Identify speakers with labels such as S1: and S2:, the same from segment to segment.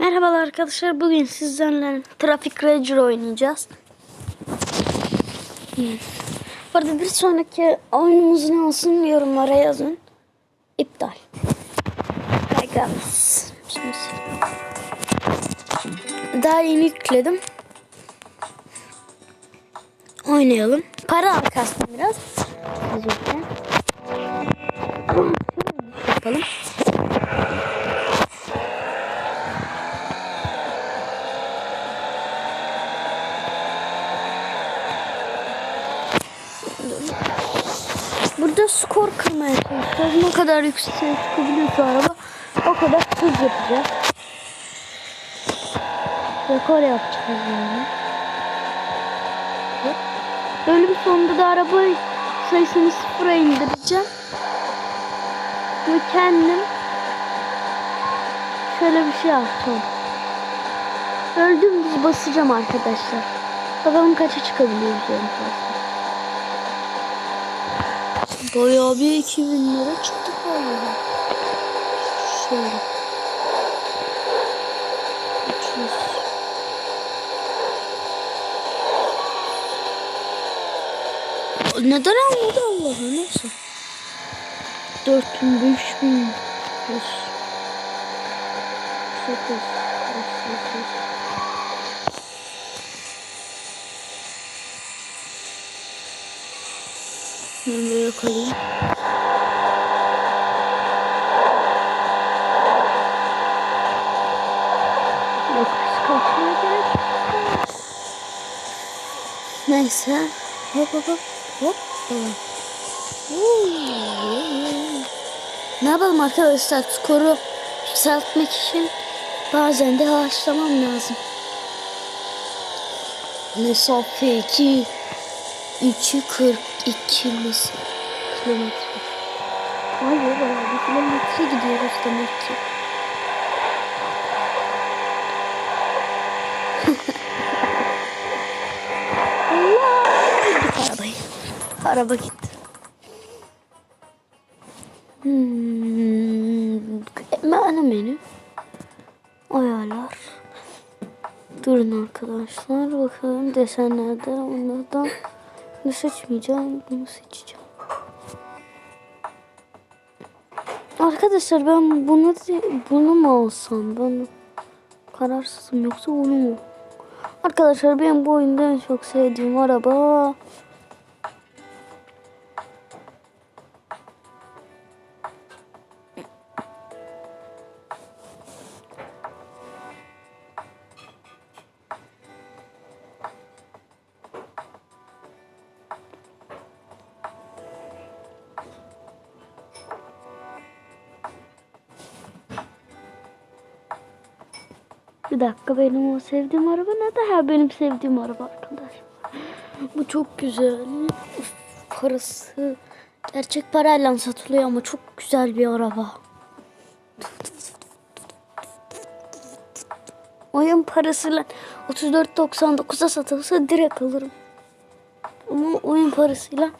S1: Merhabalar arkadaşlar. Bugün sizlerle Traffic Ranger oynayacağız. Bu arada bir sonraki oyunumuz ne olsun yorumlara yazın. İptal. Şimdi daha yeni yükledim. Oynayalım. Para arkasında biraz. Öncelikle. Yapalım. Kırmaya çalışacağız. Ne kadar yükseğe çıkabiliyorsa araba o kadar hız yapacağız. Rekor yapacağız yani. Bölüm sonunda da araba sayısını sıfıra indireceğim. Ve kendim şöyle bir şey yapacağım. Öldüm basacağım arkadaşlar. Bakalım kaça çıkabiliyoruz en. Bayağı bir 2000 lira çıktı galiba. Şöyle. 300. Neden almadı Allah'a neyse. 4000, 5000, 100. 8, 8. Ben böyle kalayım. Yok kaçmaya gerek. Neyse. Hop hop hop. Hop. Ne yapalım arkadaşlar skoru yükseltmek için bazen de yavaşlamam lazım. Mesafe 2 2.42 mis- kilometre. Be bayağı bir kilometre gidiyoruz demek ki. Allah! Arabayı. Araba gitti. Hmm. Ana menü. Ayarlar. Durun arkadaşlar. Bakalım desenlerde onlardan bunu seçmeyeceğim. Bunu seçeceğim. Arkadaşlar ben bunu bunu mu alsam? Ben kararsızım yoksa bunu mu? Arkadaşlar benim bu oyunda en çok sevdiğim araba Bir dakika benim o sevdiğim araba ne ha benim sevdiğim araba arkadaşlar. Bu çok güzel. Parası gerçek parayla satılıyor ama çok güzel bir araba. Oyun parasıyla 34.99'a satılsa direkt alırım. Ama oyun parasıyla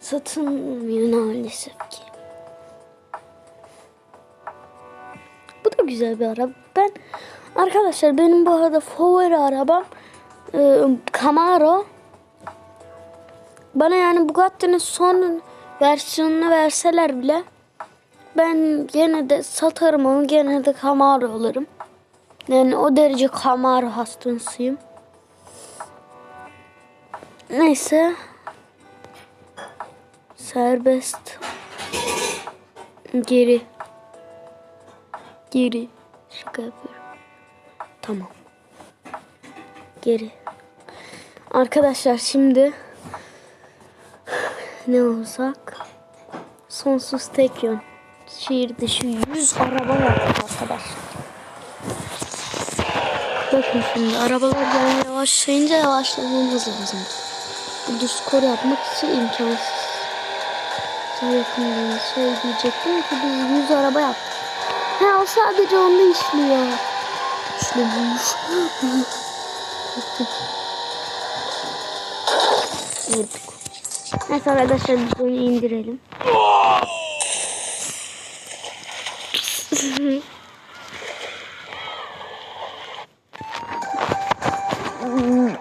S1: satılmıyor maalesef ki. Bu da güzel bir araba. Ben arkadaşlar benim bu arada favori arabam e, Camaro. Bana yani Bugatti'nin son versiyonunu verseler bile ben gene de satarım onu gene de Camaro alırım. Yani o derece Camaro hastasıyım. Neyse. Serbest. Geri. Geri. Şaka yapıyorum. Tamam. Geri. Arkadaşlar şimdi ne olsak? Sonsuz tek yön. Şehir dışı 100 araba yaptık arkadaşlar. Bakın şimdi arabalar yani yavaşlayınca yavaşlamamız lazım. Burada skor yapmak için imkansız. Daha yakın bir şey diyecektim ki biz 100 araba yaptık. Ha o sadece onda işliyor. Şunu bulmuş. Vurduk. Neyse arkadaşlar biz oyunu indirelim.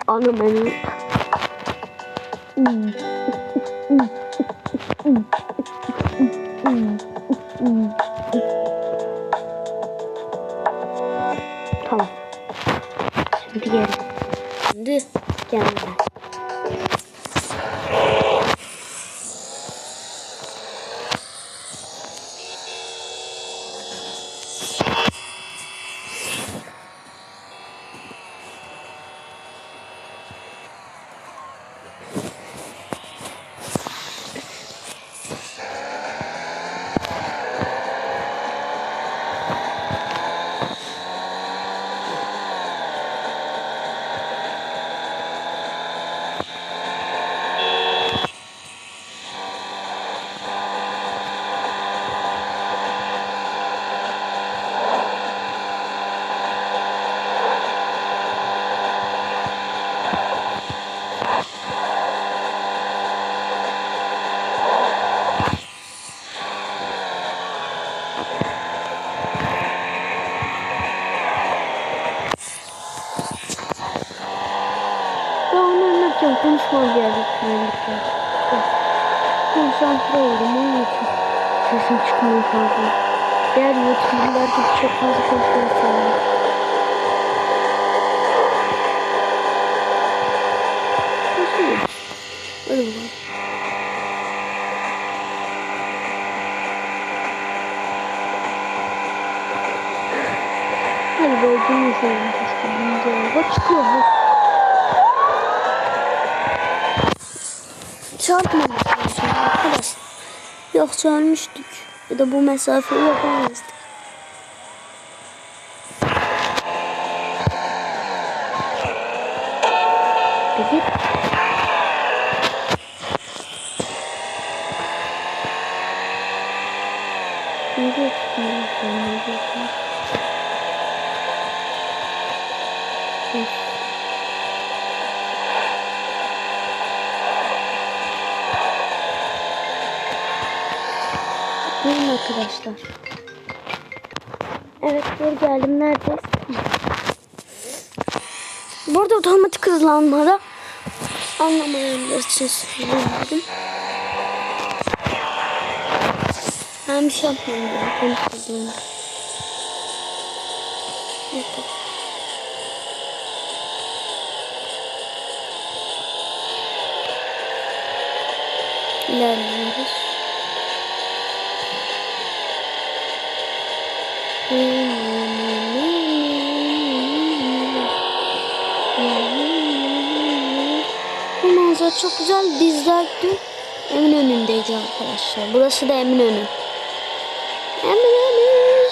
S1: Anı beni. Öyle mi? Hadi böyle dinleseydin keşke. Birinci araba çıkıyor bu. çarpmamak lazım arkadaşlar. Yoksa ölmüştük. Ya da bu mesafeyi yapamazdık. Peki. Arkadaşlar. Evet geri geldim. Neredeyiz? Burada otomatik hızlanmada anlamayanlar için söyledim. Ben bir şey yapmıyorum. Yeter. İlerliyoruz. Bu manzara çok güzel. Bizler dün Eminönü'ndeydi arkadaşlar. Burası da Eminönü. Eminönü.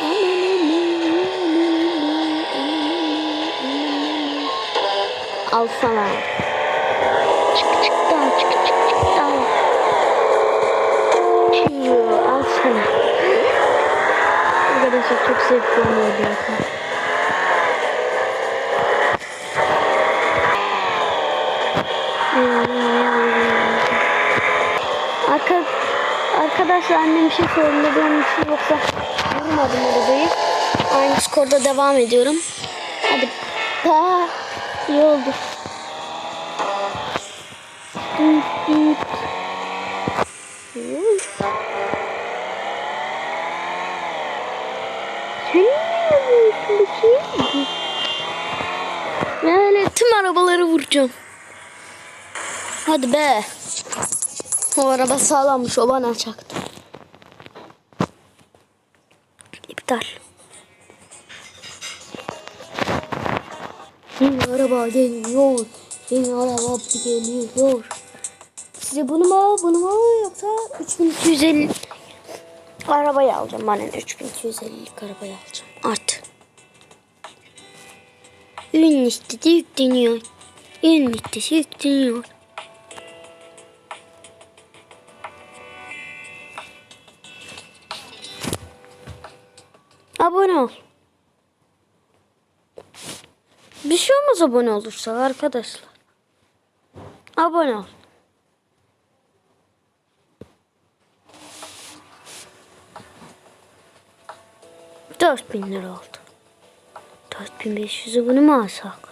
S1: Eminönü, Eminönü, Eminönü. Al sana. Çık çık daha çık çık çık daha. Çiğ, Al sana. Arkadaşlar çok zevkli oluyor bir Arka, arkadaşlar annem bir şey söyledi benim için yoksa vurmadım arabayı. Aynı skorda devam ediyorum. Hadi. Aa, iyi oldu. Sen ne yapıyorsun bakayım? Böyle tüm arabaları vuracağım. Hadi be. O araba sağlammış. O bana çaktı. İptal. Yeni araba geliyor. Yeni araba geliyor. Size bunu mu bunu mu yoksa 3250 arabayı alacağım. Ne 3250'lik arabayı alacağım. Artık. Ürün listesi yükleniyor. Ürün listesi yükleniyor. Ol. Bir şey olmaz abone olursa arkadaşlar. Abone ol. Dört bin lira oldu. Dört bin beş yüzü bunu mu alsak?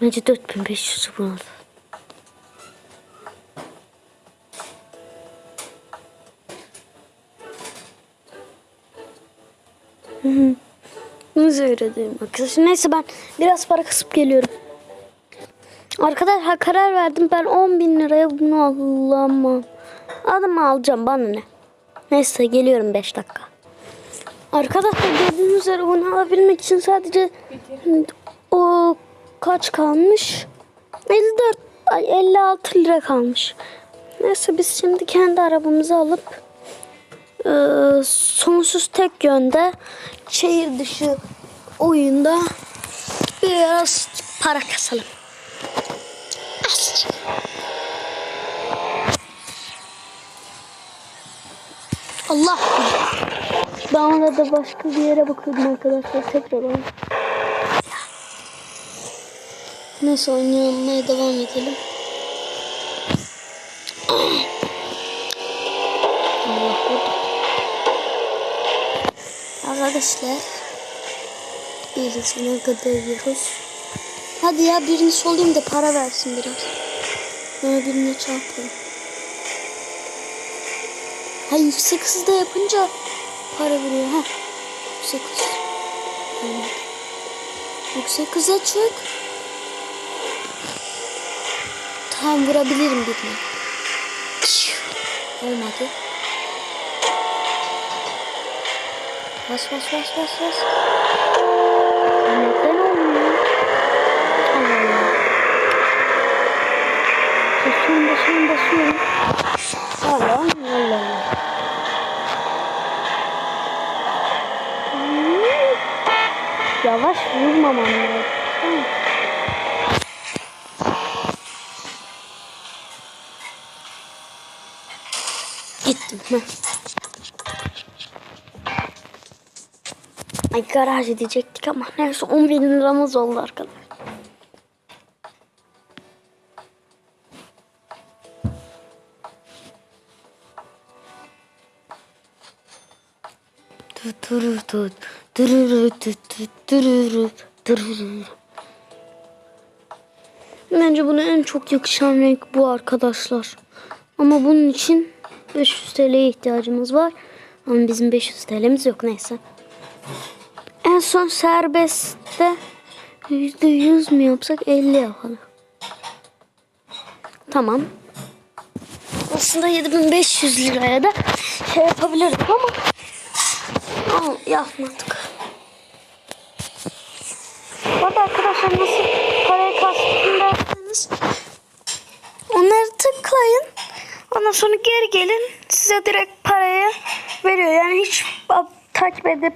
S1: Bence 4500 bunu. Nasıl diyeyim arkadaşlar. Neyse ben biraz para kasıp geliyorum. Arkadaşlar karar verdim ben 10 bin liraya bunu alamam. Adımı alacağım bana ne. Neyse geliyorum 5 dakika. Arkadaşlar gördüğünüz üzere bunu alabilmek için sadece o kaç kalmış? 54 ay 56 lira kalmış. Neyse biz şimdi kendi arabamızı alıp e, sonsuz tek yönde şehir dışı oyunda biraz para kasalım. Allah ben orada başka bir yere bakıyordum arkadaşlar tekrar oynayayım. Neyse oynamaya devam edelim. Arkadaşlar birisine gidiyoruz. Hadi ya birini solayım da para versin biraz. Böyle birine çarpalım. Ha yüksek hızda yapınca para veriyor ha. Yüksek hız. Evet. Yüksek hıza çık. Tam vurabilirim birine. Olmadı. Bas bas bas bas bas. Neden olmuyor? Allah Allah. Basıyorum basıyorum basıyorum. Allah Allah Allah. Hmm. Yavaş vurmamam lazım. Gittim. Heh. Ay garaj edecektik ama neyse 10 bin liramız oldu arkadaşlar. Bence buna en çok yakışan renk bu arkadaşlar. Ama bunun için 500 TL'ye ihtiyacımız var. Ama bizim 500 TL'miz yok neyse. Son serbestte %100 mü yapsak 50 yapalım. Tamam. Aslında 7500 liraya da şey yapabilirdik ama ama yapmadık. Bu arkadaşlar nasıl parayı kastım derseniz onları tıklayın. Ondan sonra geri gelin size direkt parayı veriyor. Yani hiç takip edip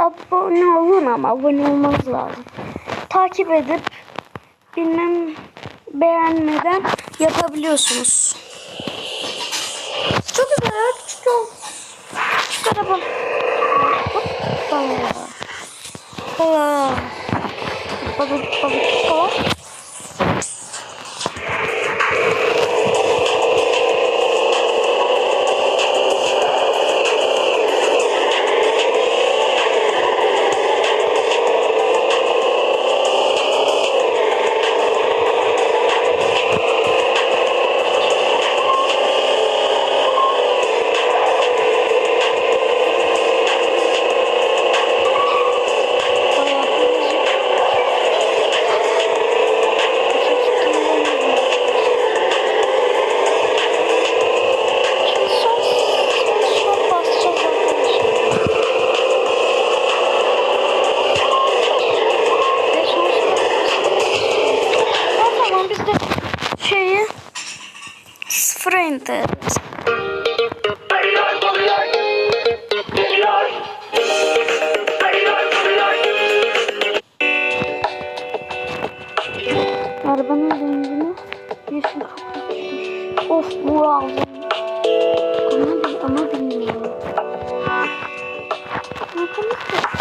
S1: abone olun ama abone olmanız lazım. Takip edip bilmem beğenmeden yapabiliyorsunuz. Çok güzel küçük yol. Küçük araba. Hoppa. Hoppa. Hoppa, hoppa, hoppa.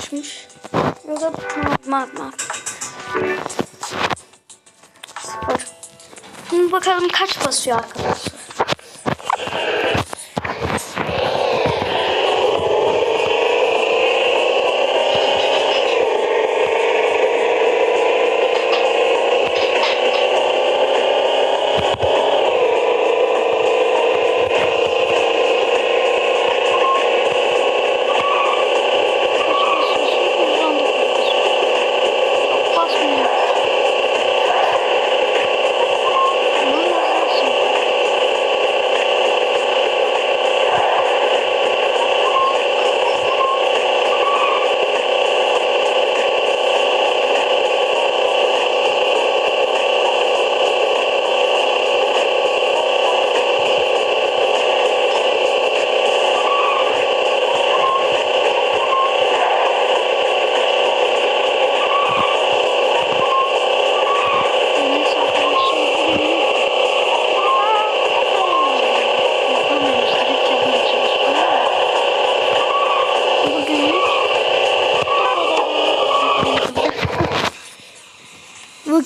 S1: Kapatmış. Ya da normal. Sıfır. Şimdi bakalım kaç basıyor arkadaşlar.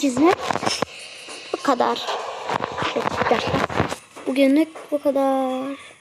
S1: Bu hizmet bu kadar. Bugünlük bu kadar.